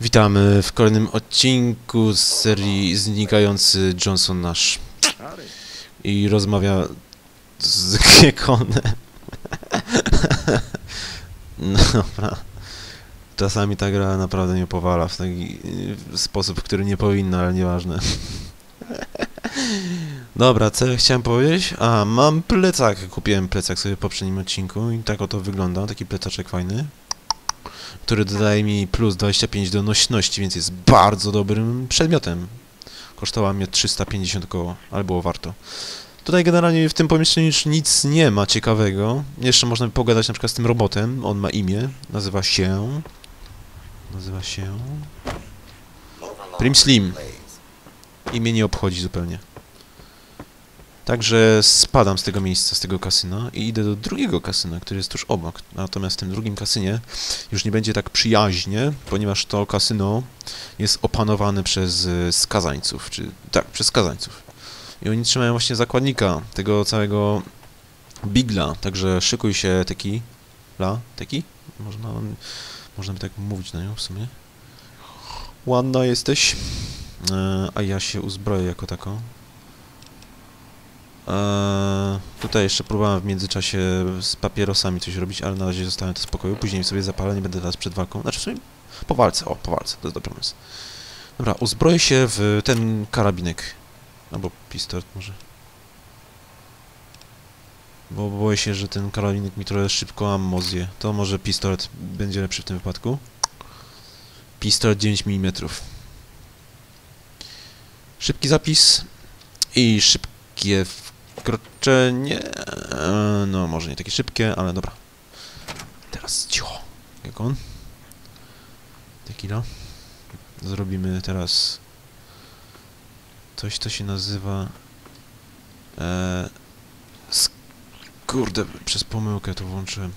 Witamy w kolejnym odcinku z serii Znikający Johnson Nash. I rozmawia z Gekonem. No dobra. Czasami ta gra naprawdę mnie powala w taki sposób, który nie powinna, ale nieważne. Dobra, co chciałem powiedzieć? A, mam plecak. Kupiłem plecak sobie w poprzednim odcinku i tak oto wygląda. Taki plecaczek fajny który dodaje mi plus 25 do nośności, więc jest bardzo dobrym przedmiotem. Kosztował mnie 350 koło, ale było warto. Tutaj generalnie w tym pomieszczeniu już nic nie ma ciekawego. Jeszcze można by pogadać na przykład z tym robotem. On ma imię. Nazywa się... Nazywa się... Prim Slim. Imię nie obchodzi zupełnie. Także spadam z tego miejsca, z tego kasyna i idę do drugiego kasyna, który jest tuż obok. Natomiast w tym drugim kasynie już nie będzie tak przyjaźnie, ponieważ to kasyno jest opanowane przez y, skazańców, czy tak, przez skazańców. I oni trzymają właśnie zakładnika tego całego bigla, także szykuj się, teki. La? Teki? Można, można by tak mówić na nią w sumie. Ładna jesteś. E, a ja się uzbroję jako tako. Tutaj jeszcze próbowałem w międzyczasie z papierosami coś robić, ale na razie zostałem to w spokoju. Później sobie zapalę, nie będę teraz przed walką. Znaczy w sumie po walce, o, po walce, to jest dobry pomysł. Dobra, uzbroję się w ten karabinek. Albo pistolet może. Bo boję się, że ten karabinek mi trochę szybko ammo zje. To może pistolet będzie lepszy w tym wypadku. Pistolet 9 mm. Szybki zapis i szybkie wkroczenie. E, No, może nie takie szybkie, ale dobra. Teraz cicho. Jak on? Tequila. Zrobimy teraz coś, co się nazywa... E, kurde, przez pomyłkę to włączyłem.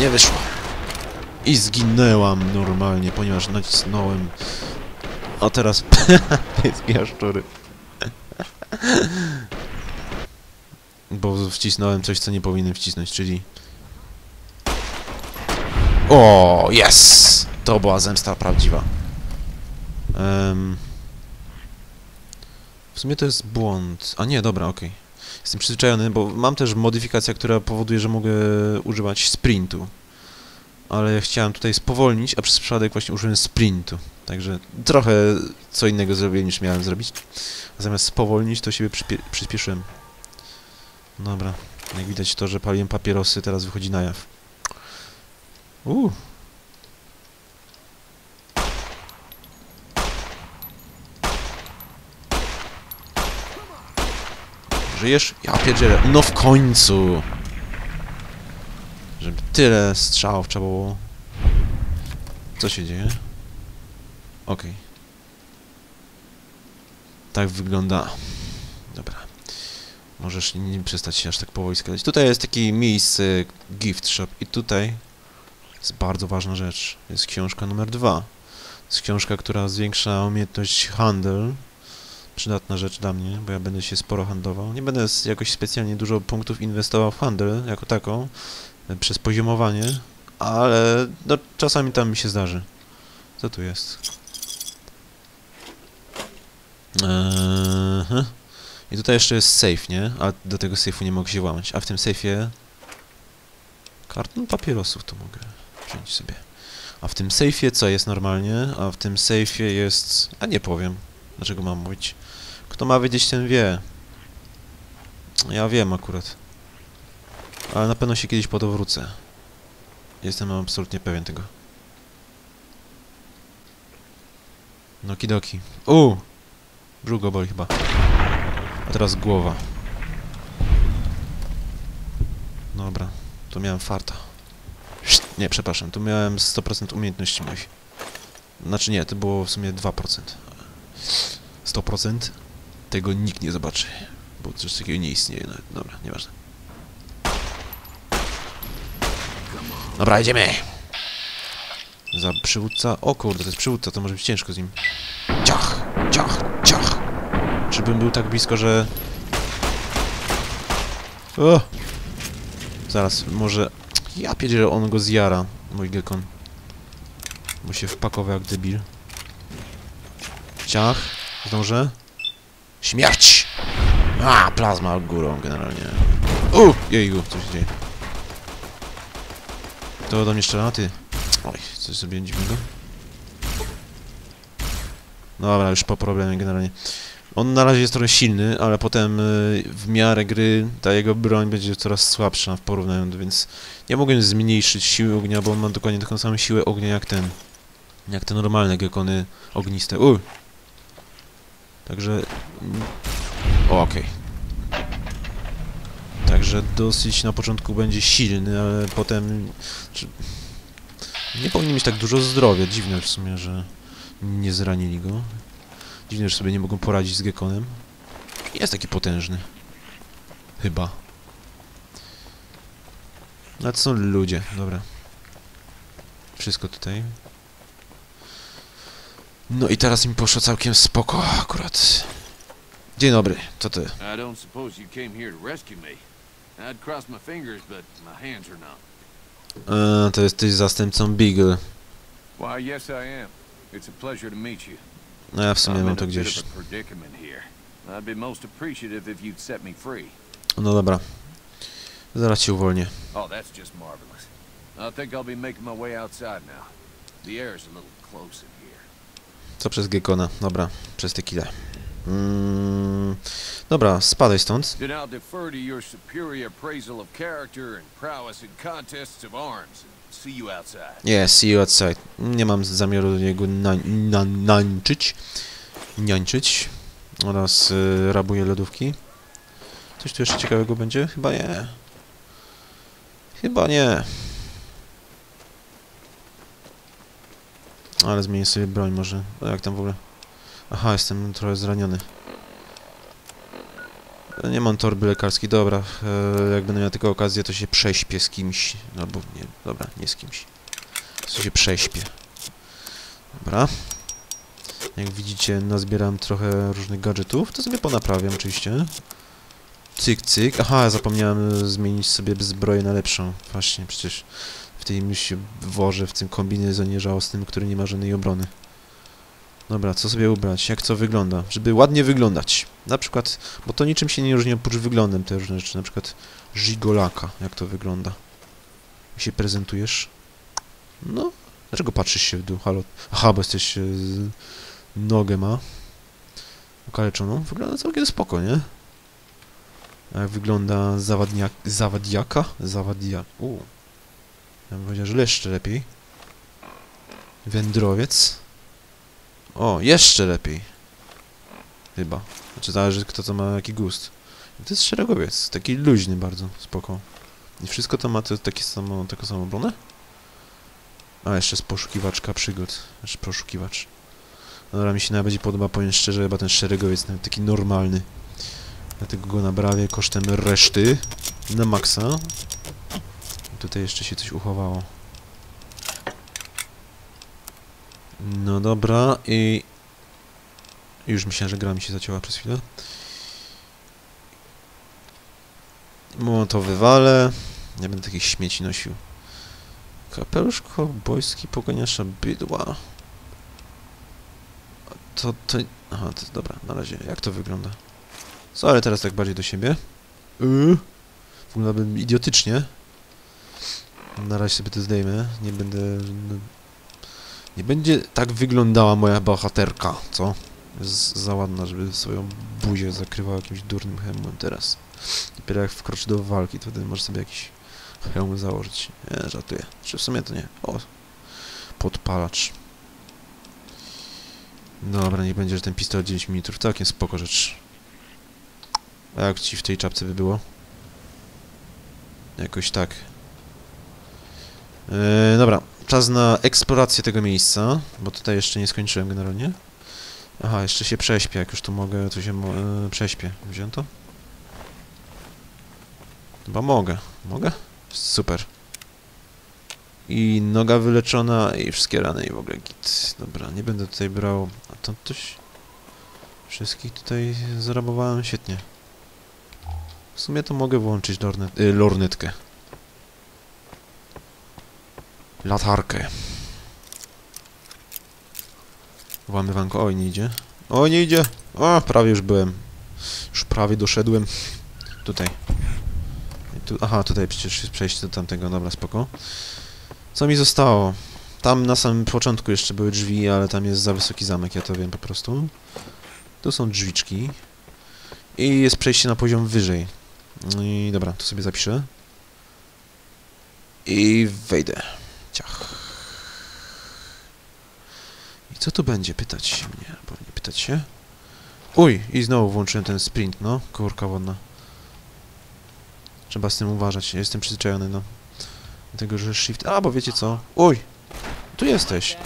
Nie wyszło. I zginęłam normalnie, ponieważ nacisnąłem. A teraz jest jaszczury. Bo wcisnąłem coś, co nie powinienem wcisnąć, czyli... O, yes! To była zemsta prawdziwa. Em, w sumie to jest błąd. A nie, dobra, okej. Jestem przyzwyczajony, bo mam też modyfikację, która powoduje, że mogę używać sprintu. Ale chciałem tutaj spowolnić, a przez przypadek właśnie użyłem sprintu. Także trochę co innego zrobiłem niż miałem zrobić. A zamiast spowolnić, to siebie przyspieszyłem. Dobra. Jak widać to, że paliłem papierosy, teraz wychodzi na jaw. Uuu. Żyjesz? Ja pierdzielę. No w końcu! Żeby tyle strzałów trzeba było. Co się dzieje? Okej. Tak wygląda. Dobra. Możesz nie, przestać się aż tak powoli składać. Tutaj jest takie miejsce gift shop i tutaj jest bardzo ważna rzecz. Jest książka numer dwa. Jest książka, która zwiększa umiejętność handel. Przydatna rzecz dla mnie, bo ja będę się sporo handlował. Nie będę jakoś specjalnie dużo punktów inwestował w handel jako taką, przez poziomowanie, ale no, czasami tam mi się zdarzy. Co tu jest? Eee, I tutaj jeszcze jest safe, nie? A do tego safe'u nie mogę się włamać. A w tym safe'ie... Karton papierosów to mogę wziąć sobie. A w tym safe'ie co jest normalnie? A w tym safe'ie jest... A nie powiem. Dlaczego mam mówić? Kto ma wiedzieć, ten wie. Ja wiem akurat. Ale na pewno się kiedyś po to wrócę. Jestem absolutnie pewien tego. No kidoki. Uuu! Brzuch go boli chyba. A teraz głowa. Dobra, tu miałem farta. Nie, przepraszam, tu miałem 100% umiejętności moich. Znaczy nie, to było w sumie 2%. 100% tego nikt nie zobaczy, bo coś takiego nie istnieje nawet. Dobra, nieważne. Dobra, idziemy! Za przywódca... O kurde, to jest przywódca, to może być ciężko z nim. Ciach, ciach, ciach. Żebym był tak blisko, że... O! Zaraz, może... Ja pierdzielę, on go zjara, mój gekon. Bo się wpakował jak debil. Ciach. Zdążę. Śmierć! A, plazma górą generalnie. U! Jejgu, co się dzieje? To do mnie strzela, ty. Oj, coś zrobiłem dziwnego. Dobra, już po problemie generalnie. On na razie jest trochę silny, ale potem y, w miarę gry ta jego broń będzie coraz słabsza w porównaniu, więc nie mogę zmniejszyć siły ognia, bo on ma dokładnie taką samą siłę ognia jak ten. Jak te normalne gekony ogniste. U! Także... mm, O, okej. Także dosyć na początku będzie silny, ale potem... Nie powinien mieć tak dużo zdrowia. Dziwne w sumie, że nie zranili go. Dziwne, że sobie nie mogą poradzić z Gekonem. Jest taki potężny. Chyba. Ale to są ludzie, dobra. Wszystko tutaj. No i teraz mi poszło całkiem spoko akurat. Dzień dobry, to ty. I. I'd cross my fingers, but my hands are numb. E, to jesteś zastępcą Beagle. Why, yes, I am. It's a pleasure to meet you. No ja w sumie mam to gdzieś. I'd be most appreciative if you'd set me free. No dobra. Zaraz cię uwolnię. Oh, that's just marvelous. I think I'll be making my way outside now. The air's a little close in here. Co przez Gekona? Dobra, przez tequilę. Mm, dobra, spadaj stąd. And see you outside. Nie, mam zamiaru do niego na, nańczyć. Niańczyć. Oraz y, rabuję lodówki. Coś tu jeszcze ciekawego będzie? Chyba nie. Chyba nie. Ale zmienię sobie broń może. O, jak tam w ogóle? Aha, jestem trochę zraniony. E, Nie mam torby lekarskiej, dobra. E, jak będę miał tylko okazję, to się prześpię z kimś. Albo nie, dobra, nie z kimś. To się prześpię. Dobra. Jak widzicie, nazbieram trochę różnych gadżetów. To sobie ponaprawiam oczywiście. Cyk, cyk. Aha, zapomniałem e, zmienić sobie zbroję na lepszą. Właśnie, przecież w tej się worze, w tym kombinezonie żałosnym, który nie ma żadnej obrony. Dobra, co sobie ubrać? Jak co wygląda? Żeby ładnie wyglądać. Na przykład, bo to niczym się nie różni oprócz wyglądem te różne rzeczy. Na przykład żigolaka, jak to wygląda. Jak się prezentujesz? No, dlaczego patrzysz się w dół? Halo? Aha, bo jesteś e, z... nogę ma. Okaleczoną. Wygląda całkiem spoko, nie? A jak wygląda zawadniak... zawadiaka? Zawadiak... U. Ja bym powiedział, że jeszcze lepiej. Wędrowiec. O, jeszcze lepiej. Chyba. Znaczy zależy kto to ma jaki gust. To jest szeregowiec, taki luźny bardzo, spoko. I wszystko to ma to takie samo, taką samą obronę? A, jeszcze jest poszukiwaczka przygód. Jeszcze poszukiwacz. Dobra, mi się najbardziej podoba, powiem szczerze, chyba ten szeregowiec, taki normalny. Dlatego go nabrawię kosztem reszty. Na maksa. Tutaj jeszcze się coś uchowało. No dobra, i... Już myślałem, że gra mi się zacięła przez chwilę. Mu to wywalę. Nie będę takich śmieci nosił. Kapelusz kowbojski pogoniasza bydła. To, to... Aha, to dobra, na razie. Jak to wygląda? Co, ale teraz tak bardziej do siebie. Yy. Wyglądałbym idiotycznie. Na razie sobie to zdejmę. Nie będę... Nie będzie tak wyglądała moja bohaterka, co? Jest za ładna, żeby swoją buzię zakrywała jakimś durnym hełmem teraz. Dopiero jak wkroczy do walki, to wtedy może sobie jakiś hełm założyć. Nie, żartuję. Czy w sumie to nie. O, podpalacz. Dobra, nie będzie, że ten pistolet 9 mm. Całkiem spoko rzecz. A jak ci w tej czapce by było? Jakoś tak. Eee, dobra, czas na eksplorację tego miejsca, bo tutaj jeszcze nie skończyłem generalnie. Aha, jeszcze się prześpię, jak już tu mogę, to się mo e, prześpię. Wziąłem to? Chyba mogę. Mogę? Super. I noga wyleczona i wszystkie rany i w ogóle git. Dobra, nie będę tutaj brał... A to ktoś... Wszystkich tutaj zarabowałem? Świetnie. W sumie to mogę włączyć lornet y, lornetkę. Latarkę. Włamywanko. Oj, nie idzie. Oj, nie idzie. O, prawie już byłem. Już prawie doszedłem. Tutaj. Tu, aha, tutaj przecież jest przejście do tamtego. Dobra, spoko. Co mi zostało? Tam na samym początku jeszcze były drzwi, ale tam jest za wysoki zamek, ja to wiem po prostu. Tu są drzwiczki. I jest przejście na poziom wyżej. No I dobra, to sobie zapiszę. I wejdę. Ciach. I co tu będzie? Pytać się mnie, nie pytać się. Uj, i znowu włączyłem ten sprint, no. Kurka wodna. Trzeba z tym uważać, jestem przyzwyczajony, no. Dlatego, że shift... A, bo wiecie co? Uj! Tu jesteś.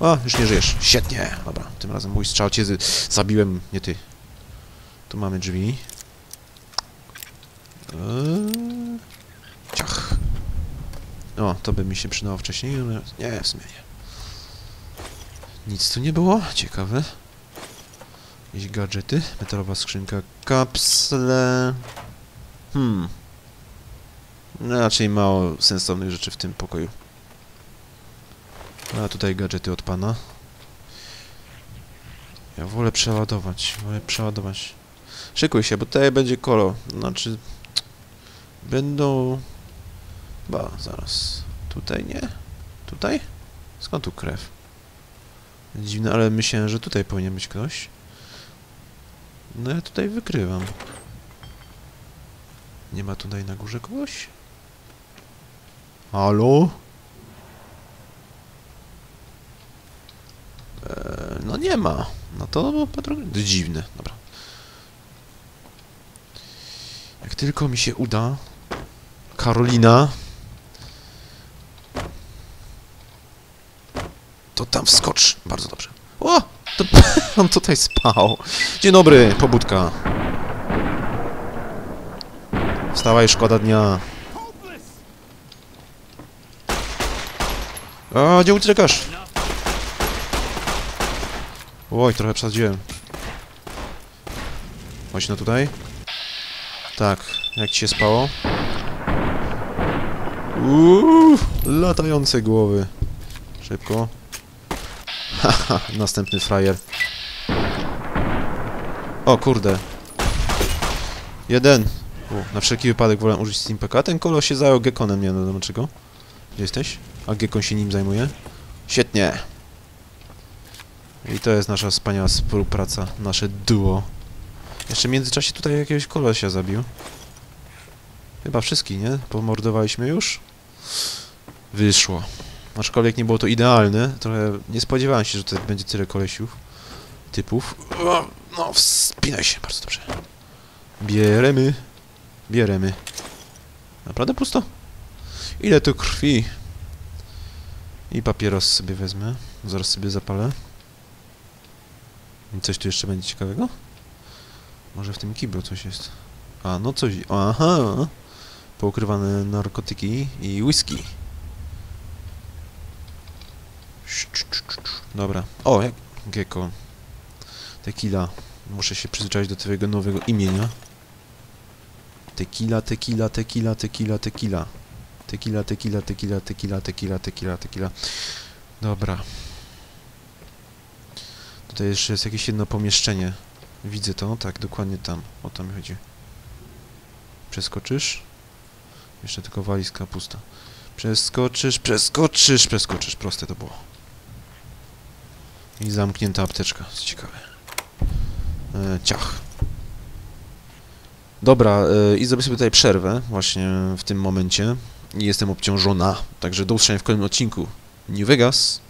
A, już nie żyjesz. Świetnie. Dobra, tym razem mój strzał cię zabiłem, nie ty. Tu mamy drzwi. Eee... O, to by mi się przydało wcześniej, nie, w sumie nie. Nic tu nie było, ciekawe. Jakieś gadżety, metalowa skrzynka, kapsle... Hmm. No, raczej mało sensownych rzeczy w tym pokoju. A tutaj gadżety od pana. Ja wolę przeładować, wolę przeładować. Szykuj się, bo tutaj będzie kolo. Znaczy... Będą... Ba, zaraz. Tutaj nie? Tutaj? Skąd tu krew? Dziwne, ale myślałem, że tutaj powinien być ktoś. No ja tutaj wykrywam. Nie ma tutaj na górze kogoś? Halo? Eee, no nie ma. No to. To dziwne, dobra. Jak tylko mi się uda... Karolina... To tam wskocz. Bardzo dobrze. O! To on tutaj spał. Dzień dobry, pobudka. Wstawaj, szkoda dnia. A, gdzie uciekasz? Oj, trochę przesadziłem. Chodź no tutaj. Tak, jak ci się spało? Uuu, latające głowy. Szybko. Haha, następny frajer. O kurde. Jeden. U, na wszelki wypadek wolę użyć Steampaka. Ten kolo się zajął Gekonem, nie wiadomo czego. Gdzie jesteś? A Gekon się nim zajmuje? Świetnie. I to jest nasza wspaniała współpraca, nasze duo. Jeszcze w międzyczasie tutaj jakiegoś kolesia zabił. Chyba wszystkich, nie? Pomordowaliśmy już? Wyszło. Aczkolwiek nie było to idealne, trochę nie spodziewałem się, że tutaj będzie tyle kolesiów. Typów. No, wspinaj się, bardzo dobrze. Bieremy. Bieremy. Naprawdę pusto? Ile tu krwi? I papieros sobie wezmę. Zaraz sobie zapalę. I coś tu jeszcze będzie ciekawego? Może w tym kiblu coś jest. A, no coś... Aha! Poukrywane narkotyki i whisky. Dobra. O, jak... Gecko. Tequila. Muszę się przyzwyczaić do twojego nowego imienia. Tequila, tequila, tequila, tequila, tequila. Tequila, tequila, tequila, tequila, tequila, tequila, tequila. Dobra. Tutaj jeszcze jest jakieś jedno pomieszczenie. Widzę to, tak, dokładnie tam. O to mi chodzi. Przeskoczysz? Jeszcze tylko walizka pusta. Przeskoczysz, przeskoczysz, przeskoczysz. Proste to było. I zamknięta apteczka. Ciekawe. E, ciach. Dobra, e, i zrobię sobie tutaj przerwę właśnie w tym momencie. I jestem obciążona. Także do usłyszenia w kolejnym odcinku. New Vegas.